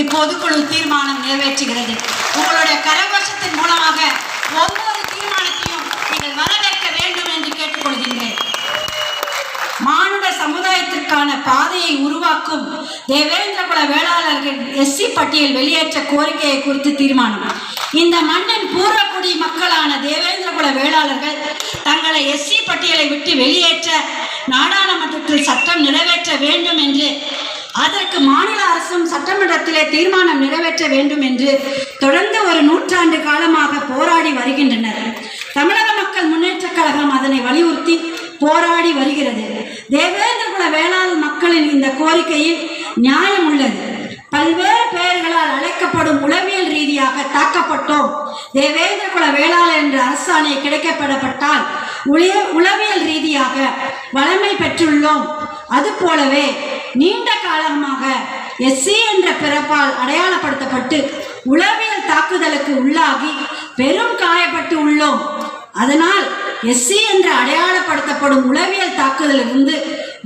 இப்பொதுக்குழு தீர்மானம் நிறைவேற்றுகிறது. உங்களுடைய கரகோஷத்தின் மூலமாக ஒவ்வொரு தீர்மானத்தையும் நீங்கள் வரவேற்க வேண்டும் என்று கேட்டுக்கொள்கின்றேன். மானுட சமுதாயத்திற்கான பாதையை உருவாக்கும் தேவேந்திரகுல வேளாளர்கள் எஸ்சி பட்டியல் வெளியேற்ற கோரிக்கையை குறித்து தீர்மானம். இந்த மண்ணின் பூர்வக்குடி மக்களான தேவேந்திரகுல வேளாளர்கள் தங்களை எஸ்சி பட்டியலை விட்டு வெளியேற்ற நாடாளுமன்றத்தில் சட்டம் நிறைவேற்ற வேண்டும் என்று அதற்கு மாநில அரசும் சட்டமன்றத்திலே தீர்மானம் நிறைவேற்ற வேண்டும் என்று தொடர்ந்து ஒரு நூற்றாண்டு காலமாக போராடி வருகின்றனர். தமிழக மக்கள் முன்னேற்ற கழகம் அதனை வலியுறுத்தி போராடி வருகிறது. தேவேந்திரகுல வேளாண் மக்களின் இந்த கோரிக்கையில் நியாயம் உள்ளது. பல்வேறு பெயர்களால் அழைக்கப்படும் உளவியல் ரீதியாக தாக்கப்பட்டோம். தேவேந்திர குல வேளாளர் என்ற அரசாணை கிடைக்கப்படப்பட்டால் உளிய உளவியல் ரீதியாக வளமை பெற்றுள்ளோம். அது போலவே நீண்ட காலமாக எஸ்சி என்ற பிறப்பால் அடையாளப்படுத்தப்பட்டு உளவியல் தாக்குதலுக்கு உள்ளாகி பெரும் காயப்பட்டு உள்ளோம். அதனால் எஸ்சி என்று அடையாளப்படுத்தப்படும் உளவியல் தாக்குதலிலிருந்து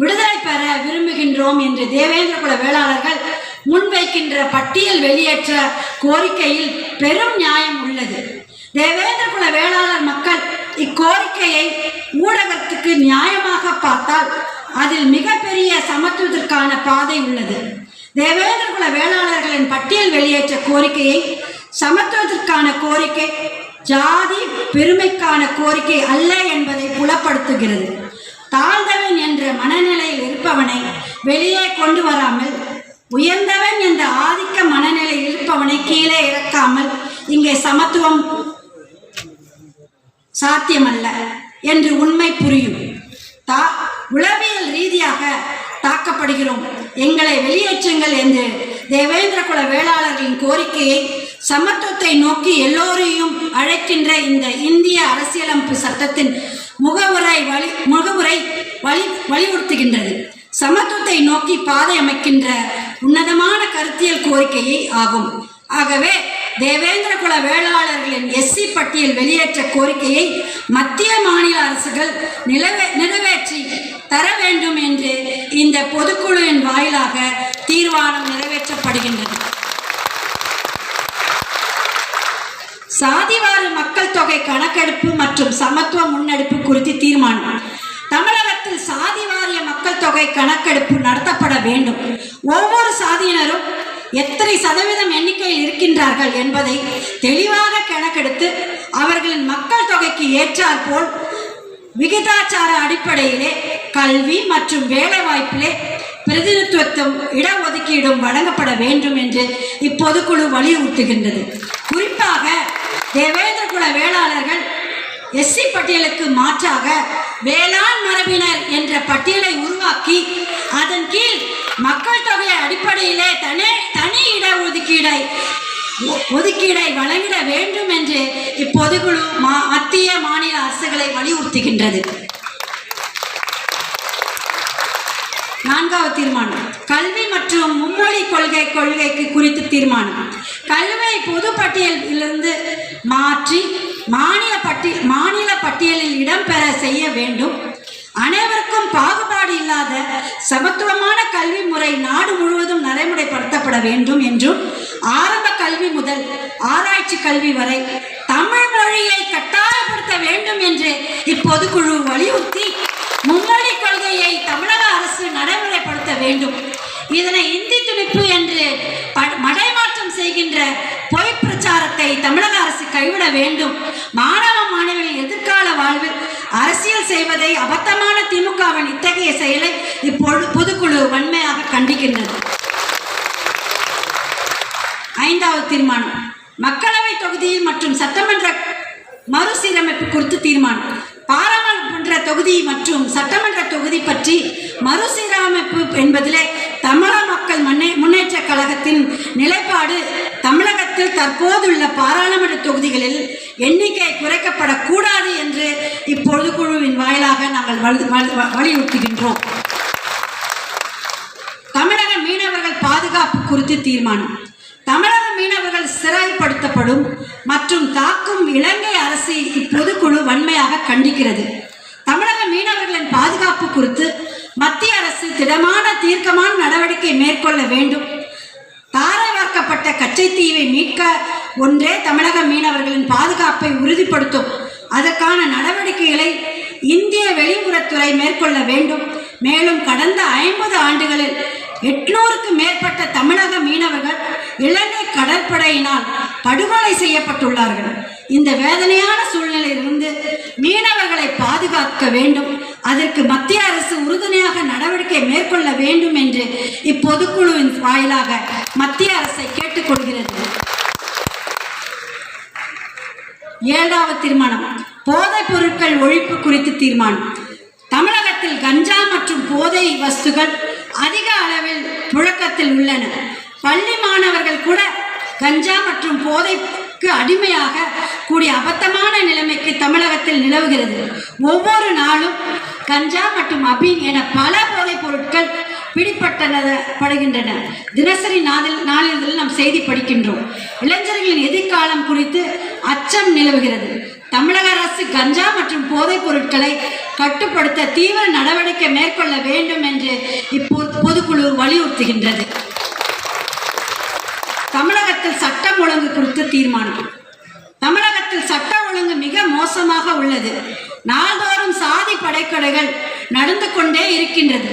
விடுதலை பெற விரும்புகின்றோம் என்று தேவேந்திர குல வேளாளர்கள் முன்வைக்கின்ற பட்டியல் வெளியேற்ற கோரிக்கையில் பெரும் நியாயம் உள்ளது. தேவேந்திர குல வேளாளர் மக்கள் இக்கோரிக்கையை ஊடகத்துக்கு நியாயமாக பார்த்தால் அதில் மிகப்பெரிய சமத்துவத்திற்கான பாதை உள்ளது. தேவேந்திரகுல வேளாளர்களின் பட்டியல் வெளியேற்ற கோரிக்கையை சமத்துவத்திற்கான கோரிக்கை ஜாதி பெருமைக்கான கோரிக்கை அல்ல என்பதை புலப்படுத்துகிறது. தாழ்ந்தவன் என்ற மனநிலையில் இருப்பவனை வெளியே கொண்டு வராமல் உயர்ந்தவன் என்ற ஆதிக்க மனநிலையில் இருப்பவனை கீழே இறக்காமல் இங்கே சமத்துவம் சாத்தியமல்ல என்று உண்மை புரியும். தா உளவியல் ரீதியாக தாக்கப்படுகிறோம். எங்களை வெளியேற்றுங்கள் என்று தேவேந்திரகுல வேளாளர்களின் கோரிக்கையை சமத்துவத்தை நோக்கி எல்லோரையும் அழைக்கின்ற இந்த இந்திய அரசியலமைப்பு சட்டத்தின் முகவுரை வழி முகவுரை வழி வலியுறுத்துகின்றது. சமத்துவத்தை நோக்கி பாதை அமைக்கின்ற உன்னதமான கருத்தியல் கோரிக்கையை ஆகும். ஆகவே தேவேந்திர குல வேளாளர்களின் எஸ்சி பட்டியல் வெளியேற்ற கோரிக்கையை மத்திய மாநில அரசுகள் நிலவே நிறைவேற்றி தர வேண்டும் என்று இந்த பொதுக்குழுவின் வாயிலாக தீர்மானம் நிறைவேற்றப்படுகின்றது. சாதிவாரி மக்கள் தொகை கணக்கெடுப்பு மற்றும் சமத்துவ முன்னெடுப்பு குறித்து தீர்மானம். தமிழகத்தில் சாதி வாரிய மக்கள் தொகை கணக்கெடுப்பு நடத்தப்பட வேண்டும். ஒவ்வொரு சாதியினரும் எத்தனை சதவீதம் எண்ணிக்கையில் இருக்கின்றார்கள் என்பதை தெளிவாக கணக்கெடுத்து அவர்களின் மக்கள் தொகைக்கு ஏற்றாற்போல் விகிதாச்சார அடிப்படையிலே கல்வி மற்றும் வேலைவாய்ப்பிலே பிரதிநிதித்துவத்தும் இடஒதுக்கீடும் வழங்கப்பட வேண்டும் என்று இப்பொதுக்குழு வலியுறுத்துகின்றது. குறிப்பாக தேவேந்திரகுல வேளாளர்கள் எஸ்சி பட்டியலுக்கு மாற்றாக வேளாண் மரபினர் என்ற பட்டியலை உருவாக்கி அதன் கீழ் மக்கள் தொகை அடிப்படையிலே தனி தனி இடஒதுக்கீடை ஒதுக்கீடை வழங்கிட வேண்டும் என்று இப்பொதுக்குழு மா- மத்திய மாநில அரசுகளை வலியுறுத்துகின்றது. நான்காவது தீர்மானம். கல்வி மற்றும் மும்மொழி கொள்கை கொள்கைக்கு குறித்து தீர்மானம். கல்வியை பொது பட்டியலிலிருந்து மாற்றி மாநில பட்டி மாநில பட்டியலில் இடம்பெற செய்ய வேண்டும். அனைவருக்கும் பாகுபாடு இல்லாத சமத்துவமான கல்வி முறை நாடு முழுவதும் நடைமுறைப்படுத்தப்பட வேண்டும் என்றும் ஆரம்ப கல்வி முதல் ஆராய்ச்சி கல்வி வரை தமிழ் மொழியை கட்டாயப்படுத்த வேண்டும் என்று இப்பொதுக்குழு வலியுறுத்தி மும்மொழி கொள்கையை தமிழக அரசு நடைமுறைப்படுத்த வேண்டும். இதனை இந்தி துணிப்பு என்று மடைமாற்றம் செய்கின்ற பொய் பிரச்சாரத்தை தமிழக அரசு கைவிட வேண்டும். மாணவ மாணவிகள் எதிர்கால வாழ்வில் அரசியல் செய்வதை அபத்தமான திமுகவின் இத்தகைய செயலை இப்பொழுது பொதுக்குழு வன்மையாக கண்டிக்கின்றது. ஐந்தாவது தீர்மானம். மக்களவை தொகுதி மற்றும் சட்டமன்ற மறுசீரமைப்பு குறித்து தீர்மானம். பாராளுமன்ற தொகுதி மற்றும் சட்டமன்ற தொகுதி பற்றி மறுசீரமைப்பு என்பதிலே தமிழக மக்கள் முன்னே முன்னேற்ற கழகத்தின் நிலைப்பாடு தமிழகத்தில் தற்போதுள்ள பாராளுமன்ற தொகுதிகளில் எண்ணிக்கை குறைக்கப்படக்கூடாது என்று இப்பொழுது குழுவின் வாயிலாக நாங்கள் வலியுறுத்துகின்றோம். தமிழக மீனவர்கள் பாதுகாப்பு குறித்து தீர்மானம். தமிழக மீனவர்கள் சிறைப்படுத்தப்படும் மற்றும் தாக்கும் இலங்கை அரசை இப்பொதுக்குழு வன்மையாக கண்டிக்கிறது. தமிழக மீனவர்களின் பாதுகாப்பு குறித்து மத்திய அரசு திடமான தீர்க்கமான நடவடிக்கை மேற்கொள்ள வேண்டும். கச்சைத்தீவை மீட்க ஒன்றே தமிழக மீனவர்களின் பாதுகாப்பை உறுதிப்படுத்தும். அதற்கான நடவடிக்கைகளை இந்திய வெளியுறவுத்துறை மேற்கொள்ள வேண்டும். மேலும் கடந்த ஐம்பது ஆண்டுகளில் எட்நூறுக்கு மேற்பட்ட தமிழக மீனவர்கள் இலங்கை கடற்படையினால் படுகொலை செய்யப்பட்டுள்ளார்கள். இந்த வேதனையான சூழ்நிலையிலிருந்து மீனவர்களை பாதுகாக்க வேண்டும். அதற்கு மத்திய அரசு உறுதுணையாக நடவடிக்கை மேற்கொள்ள வேண்டும் என்று இப்பொதுக்குழுவின் வாயிலாக மத்திய அரசை கேட்டுக்கொள்கிறது ஏழாவது தீர்மானம். போதைப் பொருட்கள் ஒழிப்பு குறித்து தீர்மானம். தமிழகத்தில் கஞ்சா மற்றும் போதை வஸ்துகள் அதிக அளவில் புழக்கத்தில் உள்ளன. பள்ளி மாணவர்கள் கூட கஞ்சா மற்றும் போதைக்கு அடிமையாக கூடிய அபத்தமான நிலைமைக்கு தமிழகத்தில் நிலவுகிறது. ஒவ்வொரு நாளும் கஞ்சா மற்றும் அபீன் என பல போதைப் பொருட்கள் பிடிப்பட்டன தினசரி நாளில் நாளிதழில் நாம் செய்தி படிக்கின்றோம். இளைஞர்களின் எதிர்காலம் குறித்து அச்சம் நிலவுகிறது. தமிழக அரசு கஞ்சா மற்றும் போதைப் பொருட்களை கட்டுப்படுத்த தீவிர நடவடிக்கை மேற்கொள்ள வேண்டும் என்று இப்போது பொதுக்குழு வலியுறுத்துகின்றது தமிழகத்தில் சட்டம் ஒழுங்கு குறித்து தீர்மானம் தமிழகத்தில் சட்ட ஒழுங்கு மிக மோசமாக உள்ளது. நாள்தோறும் சாதி படைக்கொலைகள் நடந்து கொண்டே இருக்கின்றது.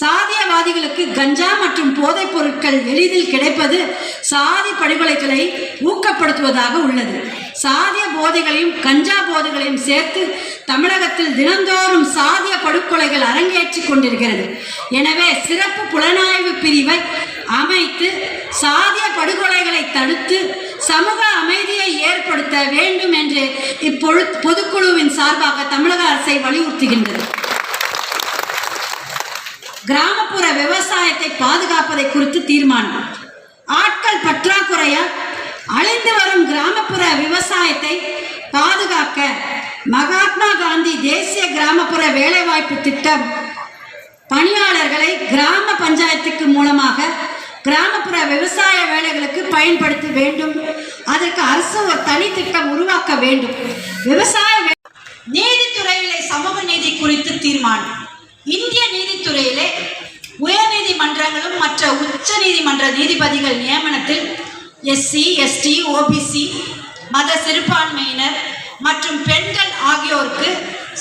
சாதியவாதிகளுக்கு கஞ்சா மற்றும் போதைப் பொருட்கள் எளிதில் கிடைப்பது சாதி படுகொலைகளை ஊக்கப்படுத்துவதாக உள்ளது. சாதிய போதைகளையும் கஞ்சா போதைகளையும் சேர்த்து தமிழகத்தில் தினந்தோறும் சாதிய படுகொலைகள் அரங்கேற்றிக் கொண்டிருக்கிறது. எனவே சிறப்பு புலனாய்வு பிரிவை அமைத்து சாதிய படுகொலைகளை தடுத்து சமூக அமைதியை ஏற்படுத்த வேண்டும் என்று இப்பொழு பொதுக்குழுவின் சார்பாக தமிழக அரசை வலியுறுத்துகின்றது. கிராமப்புற விவசாயத்தை பாதுகாப்பதை குறித்து தீர்மானம். ஆட்கள் பற்றாக்குறையால் அழிந்து வரும் கிராமப்புற விவசாயத்தை பாதுகாக்க மகாத்மா காந்தி தேசிய கிராமப்புற வேலைவாய்ப்பு திட்டம் பணியாளர்களை கிராம பஞ்சாயத்துக்கு மூலமாக கிராமப்புற விவசாய வேலைகளுக்கு பயன்படுத்த வேண்டும். அதற்கு அரசு ஒரு தனி திட்டம் உருவாக்க வேண்டும். விவசாய நீதித்துறையிலே சமூக நீதி குறித்து தீர்மானம். இந்திய நீதித்துறையிலே உயர்நீதிமன்றங்களும் மற்ற உச்ச நீதிமன்ற நீதிபதிகள் நியமனத்தில் எஸ்சி எஸ்டி ஓபிசி மத சிறுபான்மையினர் மற்றும் பெண்கள் ஆகியோருக்கு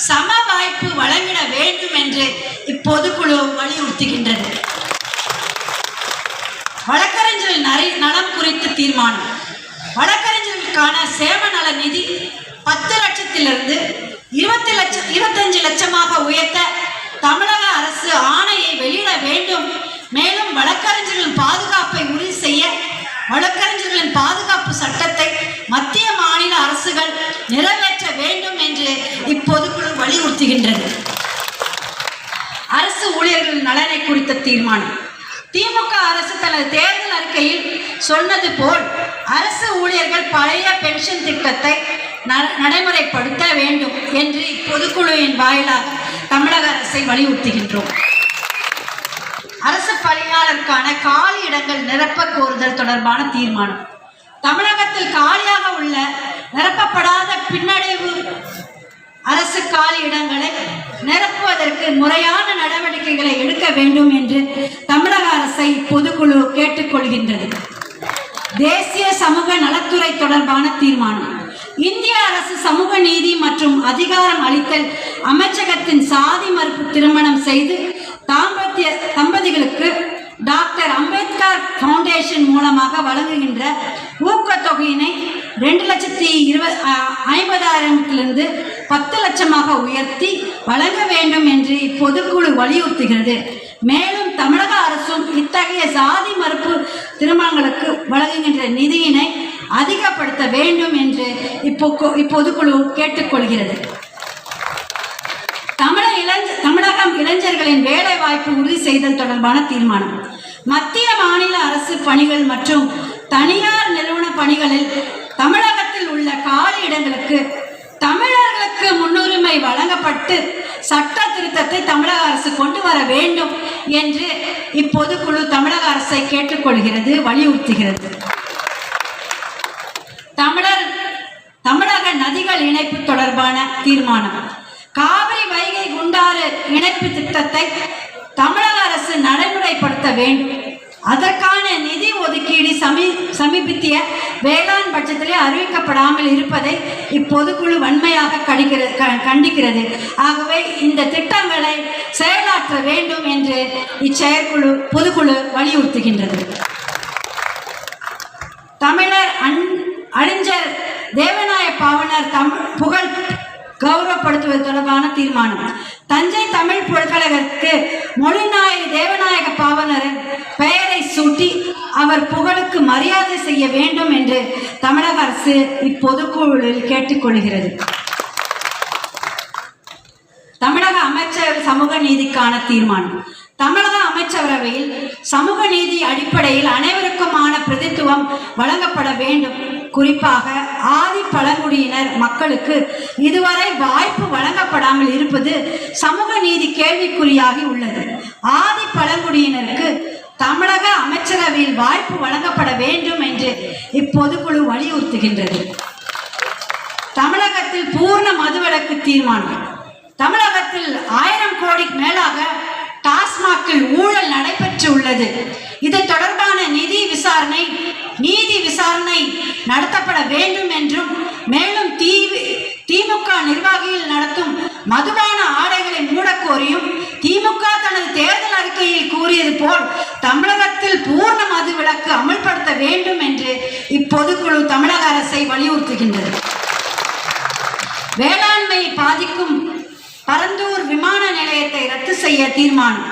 சம வாய்ப்பு வழங்கிட வேண்டும் என்று இப்போது வலியுறுத்துகின்றது வழக்கறிஞர்கள் நரி நலம் குறித்து தீர்மானம். வழக்கறிஞர்களுக்கான சேவ நல நிதி பத்து லட்சத்திலிருந்து இருபத்தி லட்சம் இருபத்தஞ்சு லட்சமாக உயர்த்த தமிழக அரசு ஆணையை வெளியிட வேண்டும். மேலும் வழக்கறிஞர்களின் பாதுகாப்பை உறுதி செய்ய வழக்கறிஞர்களின் பாதுகாப்பு சட்டத்தை மத்திய மாநில அரசுகள் நிறைவேற்ற வேண்டும் என்று இப்பொதுக்குழு வலியுறுத்துகின்றது. அரசு ஊழியர்கள் நலனை குறித்த தீர்மானம். திமுக அரசு தனது தேர்தல் அறிக்கையில் சொன்னது போல் அரசு ஊழியர்கள் பழைய பென்ஷன் திட்டத்தை ந- நடைமுறைப்படுத்த வேண்டும் என்று பொதுக்குழுவின் வாயிலாக தமிழக அரசை வலியுறுத்துகின்றோம். அரசு பணியாளருக்கான காலி இடங்கள் நிரப்ப கோருதல் தொடர்பான தீர்மானம். தமிழகத்தில் காலியாக உள்ள நிரப்பப்படாத பின்னடைவு அரசு காலி இடங்களை நிரப்புவதற்கு முறையான நடவடிக்கைகளை எடுக்க வேண்டும் என்று தமிழக அரசை பொதுக்குழு கேட்டுக்கொள்கின்றது. தேசிய சமூக நலத்துறை தொடர்பான தீர்மானம். இந்திய அரசு சமூக நீதி மற்றும் அதிகாரம் அளித்தல் அமைச்சகத்தின் சாதி மறுப்பு திருமணம் செய்து தாம்பத்திய தம்பதிகளுக்கு டாக்டர் அம்பேத்கர் ஃபவுண்டேஷன் மூலமாக வழங்குகின்ற ஊக்கத்தொகையினை ரெண்டு லட்சத்தி இருபது ஐம்பதாயிரத்திலிருந்து பத்து லட்சமாக உயர்த்தி வழங்க வேண்டும் என்று இப்பொதுக்குழு வலியுறுத்துகிறது. மேலும் தமிழக அரசும் இத்தகைய சாதி மறுப்பு திருமணங்களுக்கு வழங்குகின்ற நிதியினை அதிகப்படுத்த வேண்டும் என்று இப்போ இப்பொதுக்குழு கேட்டுக்கொள்கிறது. இளைஞ தமிழகம் இளைஞர்களின் வேலை வாய்ப்பு உறுதி செய்தல் தொடர்பான தீர்மானம். மத்திய மாநில அரசு பணிகள் மற்றும் தனியார் நிறுவன பணிகளில் தமிழகத்தில் உள்ள காலி இடங்களுக்கு தமிழர்களுக்கு முன்னுரிமை வழங்கப்பட்டு சட்ட திருத்தத்தை தமிழக அரசு கொண்டு வர வேண்டும் என்று இப்பொதுக்குழு தமிழக அரசை கேட்டுக்கொள்கிறது வலியுறுத்துகிறது. தமிழர் தமிழக நதிகள் இணைப்பு தொடர்பான தீர்மானம். இணைப்பு திட்டத்தை தமிழக அரசு நடைமுறைப்படுத்த வேண்டும். அதற்கான நிதி ஒதுக்கீடு சமீப சமீ சமீபத்திய வேளாண் பட்சத்திலே அறிவிக்கப்படாமல் இருப்பதை இப்பொதுக்குழு வன்மையாக கடிக்கிறது க- கண்டிக்கிறது. ஆகவே இந்த திட்டங்களை செயலாற்ற வேண்டும் என்று இச்செயற்குழு பொதுக்குழு வலியுறுத்துகின்றது. தமிழர் அன் அறிஞர் தேவநாய பாவனர் தமிழ் புகழ் கௌரவப்படுத்துவது தொடர்பான தீர்மானம். தஞ்சை தமிழ் பல்கழகத்துக்கு மொழிநாயகி தேவநாயக பாவனரின் பெயரை சூட்டி அவர் புகழுக்கு மரியாதை செய்ய வேண்டும் என்று தமிழக அரசு இப்பொதுக்குழுவில் கேட்டுக்கொள்கிறது தமிழக அமைச்சர் சமூக நீதிக்கான தீர்மானம். தமிழக அமைச்சரவையில் சமூக நீதி அடிப்படையில் அனைவருக்குமான பிரதித்துவம் வழங்கப்பட வேண்டும். குறிப்பாக ஆதி பழங்குடியினர் மக்களுக்கு இதுவரை வாய்ப்பு வழங்கப்படாமல் இருப்பது சமூக நீதி கேள்விக்குறியாகி உள்ளது. ஆதி பழங்குடியினருக்கு தமிழக அமைச்சரவையில் வாய்ப்பு வழங்கப்பட வேண்டும் என்று இப்பொதுக்குழு வலியுறுத்துகின்றது. தமிழகத்தில் பூர்ண மதுவிலக்கு தீர்மானம். தமிழகத்தில் ஆயிரம் கோடிக்கு மேலாக டாஸ்மாகில் ஊழல் நடைபெற்று உள்ளது இது தொடர்பான நிதி விசாரணை நீதி விசாரணை நடத்தப்பட வேண்டும் என்றும் மேலும் தீ திமுக நிர்வாகிகள் நடத்தும் மதுபான ஆடைகளை மூடக்கோரியும் திமுக தனது தேர்தல் அறிக்கையில் கூறியது போல் தமிழகத்தில் பூர்ண மது விலக்கு அமல்படுத்த வேண்டும் என்று இப்பொதுக்குழு தமிழக அரசை வலியுறுத்துகின்றது. வேளாண்மை பாதிக்கும் பரந்தூர் செய்ய தீர்மானம்.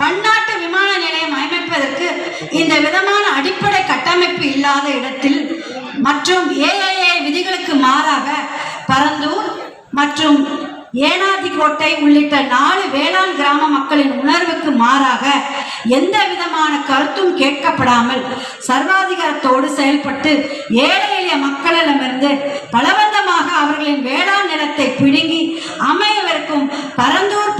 பன்னாட்டு விமான நிலையம் அமைப்பதற்கு இந்த விதமான அடிப்படை கட்டமைப்பு இல்லாத இடத்தில் மற்றும் ஏஐஏ விதிகளுக்கு மாறாக பரந்தூர் மற்றும் ஏனாதிக்கோட்டை உள்ளிட்ட நாலு வேளாண் கிராம மக்களின் உணர்வுக்கு மாறாக எந்த விதமான கருத்தும் கேட்கப்படாமல் சர்வாதிகாரத்தோடு செயல்பட்டு ஏழை எளிய மக்களிடமிருந்து பலவந்தமாக அவர்களின் வேளாண் நிலத்தை பிடுங்கி அமையவிருக்கும் பரந்தூர்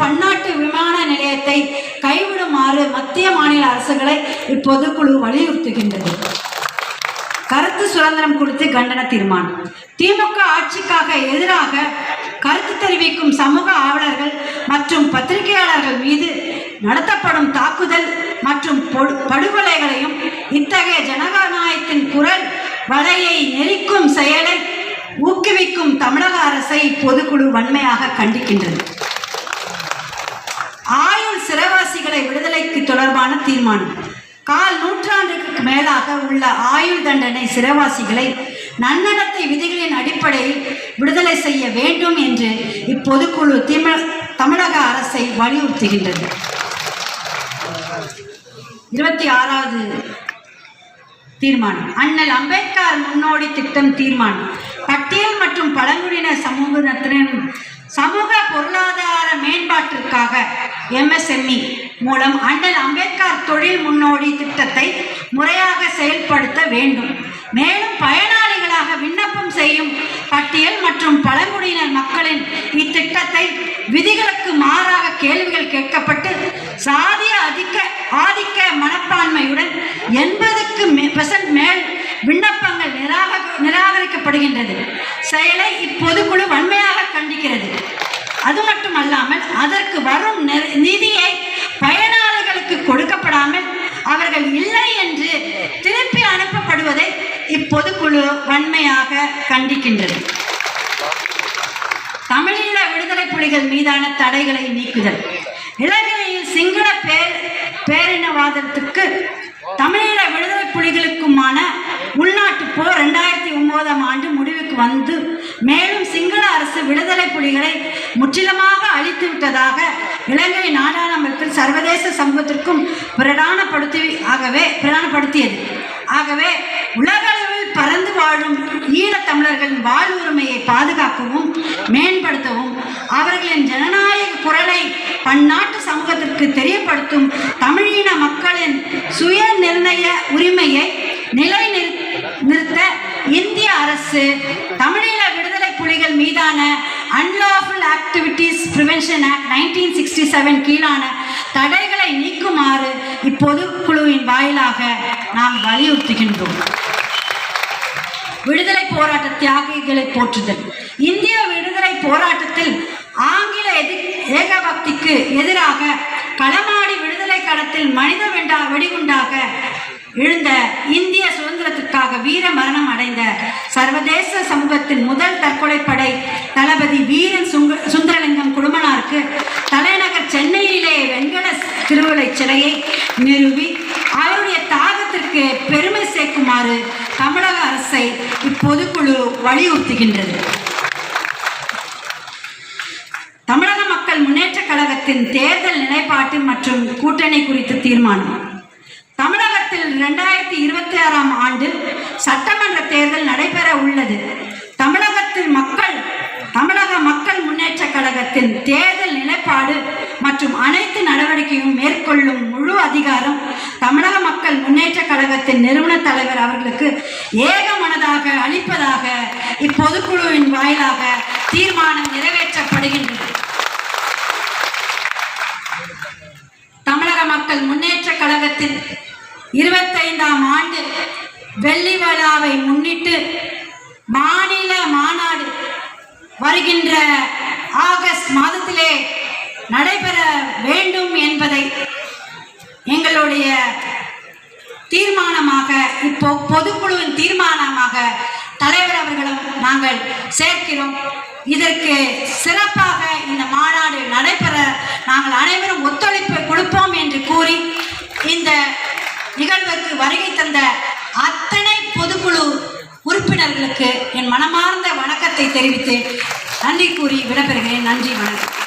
மத்திய மாநில அரசுகளை இப்பொதுக்குழு வலியுறுத்துகின்றது. கருத்து சுதந்திரம் குறித்து கண்டன தீர்மானம். திமுக ஆட்சிக்காக எதிராக கருத்து தெரிவிக்கும் சமூக ஆவலர்கள் மற்றும் பத்திரிகையாளர்கள் மீது நடத்தப்படும் தாக்குதல் மற்றும் படுகொலைகளையும் இத்தகைய ஜனநாயகத்தின் குரல் வலையை நெரிக்கும் செயலை ஊக்குவிக்கும் தமிழக அரசை பொதுக்குழு வன்மையாக கண்டிக்கின்றது ஆயுள் சிறைவாசிகளை விடுதலைக்கு தொடர்பான தீர்மானம். கால் நூற்றாண்டுக்கு மேலாக உள்ள ஆயுள் தண்டனை சிறைவாசிகளை நன்னடத்தை விதிகளின் அடிப்படையில் விடுதலை செய்ய வேண்டும் என்று இப்பொதுக்குழு திம தமிழக அரசை வலியுறுத்துகின்றது. இருபத்தி ஆறாவது தீர்மானம். அண்ணல் அம்பேத்கர் முன்னோடி திட்டம் தீர்மானம். பட்டியல் மற்றும் பழங்குடியினர் சமூகத்தினர் சமூக பொருளாதார மேம்பாட்டிற்காக எம்எஸ்எம்இ மூலம் அண்ணல் அம்பேத்கர் தொழில் முன்னோடி திட்டத்தை முறையாக செயல்படுத்த வேண்டும். மேலும் பயனாளிகளாக விண்ணப்பம் செய்யும் பட்டியல் மற்றும் பழங்குடியினர் மக்களின் இத்திட்டத்தை விதிகளுக்கு மாறாக கேள்விகள் கேட்கப்பட்டு சாதிய அதிக ஆதிக்க மனப்பான்மையுடன் எண்பதுக்கு பெர்சன்ட் மேல் விண்ணப்பங்கள் நிராக நிராகரிக்கப்படுகின்றது. செயலை இப்பொதுக்குழு வன்மையாக கண்டிக்கிறது. அது மட்டுமல்லாமல் அதற்கு வரும் நெ- நிதியை பயனாளிகளுக்கு கொடுக்கப்படாமல் அவர்கள் இல்லை என்று திருப்பி அனுப்பப்படுவதை இப்பொதுக்குழு வன்மையாக கண்டிக்கின்றது. தமிழீழ விடுதலை புலிகள் மீதான தடைகளை நீக்குதல். இலங்கையில் சிங்கள பேர் பேரினவாதத்துக்கு தமிழீழ விடுதலை புலிகளுக்குமான உள்நாட்டு போர் ரெண்டாயிரத்தி ஒன்பதாம் ஆண்டு முடிவுக்கு வந்து மேலும் சிங்கள அரசு விடுதலை புலிகளை முற்றிலுமாக அழித்து விட்டதாக இலங்கை நாடாளுமன்றத்தில் சர்வதேச சமூகத்திற்கும் பிரதானப்படுத்தி ஆகவே பிரதானப்படுத்தியது. ஆகவே உலகளவில் பறந்து வாழும் ஈழத்தமிழர்களின் வாழ்வுரிமையை பாதுகாக்கவும் மேம்படுத்தவும் அவர்களின் ஜனநாயக குரலை பன்னாட்டு சமூகத்திற்கு தெரியப்படுத்தும் தமிழீன மக்களின் சுய நிர்ணய உரிமையை நிலை நிறுத்த இந்திய அரசு தமிழீழ விடுதலை புலிகள் மீதான unlawful activities prevention act nineteen sixty seven கீழான தடைகளை நீக்குமாறு இப்பொதுக்குழுவின் வாயிலாக நாம் வலியுறுத்துகின்றோம். விடுதலை போராட்ட தியாகிகளை போற்றுதல். இந்திய விடுதலை போராட்டத்தில் ஆங்கில எதி ஏகபக்திக்கு எதிராக களமாடி விடுதலை களத்தில் மனித வெண்டா வெடிகுண்டாக எழுந்த இந்திய சுதந்திரத்திற்காக வீர மரணம் அடைந்த சர்வதேச சமூகத்தின் முதல் தற்கொலைப்படை தளபதி வீரன் சுந்தரலிங்கம் குடும்பனாருக்கு தலைநகர் சென்னையிலே வெண்கல திருவுளை சிலையை நிறுவி அவருடைய தாகத்திற்கு பெருமை சேர்க்குமாறு தமிழக அரசை இப்பொதுக்குழு வலியுறுத்துகின்றது. தமிழக மக்கள் முன்னேற்ற கழகத்தின் தேர்தல் நிலைப்பாட்டு மற்றும் கூட்டணி குறித்து தீர்மானம். தமிழக தமிழகத்தில் இரண்டாயிரத்தி இருபத்தி ஆறாம் ஆண்டு சட்டமன்ற தேர்தல் நடைபெற உள்ளது. தமிழகத்தில் மக்கள் தமிழக மக்கள் முன்னேற்றக் கழகத்தின் தேர்தல் நிலைப்பாடு மற்றும் அனைத்து நடவடிக்கையும் மேற்கொள்ளும் முழு அதிகாரம் தமிழக மக்கள் முன்னேற்றக் கழகத்தின் நிறுவன தலைவர் அவர்களுக்கு ஏகமனதாக அளிப்பதாக இப்பொதுக்குழுவின் வாயிலாக தீர்மானம் நிறைவேற்றப்படுகின்றது. தமிழக மக்கள் முன்னேற்றக் கழகத்தின் இருபத்தைந்தாம் ஆண்டு வெள்ளி விழாவை முன்னிட்டு மாநில மாநாடு வருகின்ற ஆகஸ்ட் மாதத்திலே நடைபெற வேண்டும் என்பதை எங்களுடைய தீர்மானமாக இப்போ பொதுக்குழுவின் தீர்மானமாக தலைவர் அவர்களும் நாங்கள் சேர்க்கிறோம். இதற்கு சிறப்பாக இந்த மாநாடு நடைபெற நாங்கள் அனைவரும் ஒத்துழைப்பு கொடுப்போம் என்று கூறி இந்த நிகழ்வுக்கு வருகை தந்த அத்தனை பொதுக்குழு உறுப்பினர்களுக்கு என் மனமார்ந்த வணக்கத்தை தெரிவித்து நன்றி கூறி விடைபெறுகிறேன். நன்றி வணக்கம்.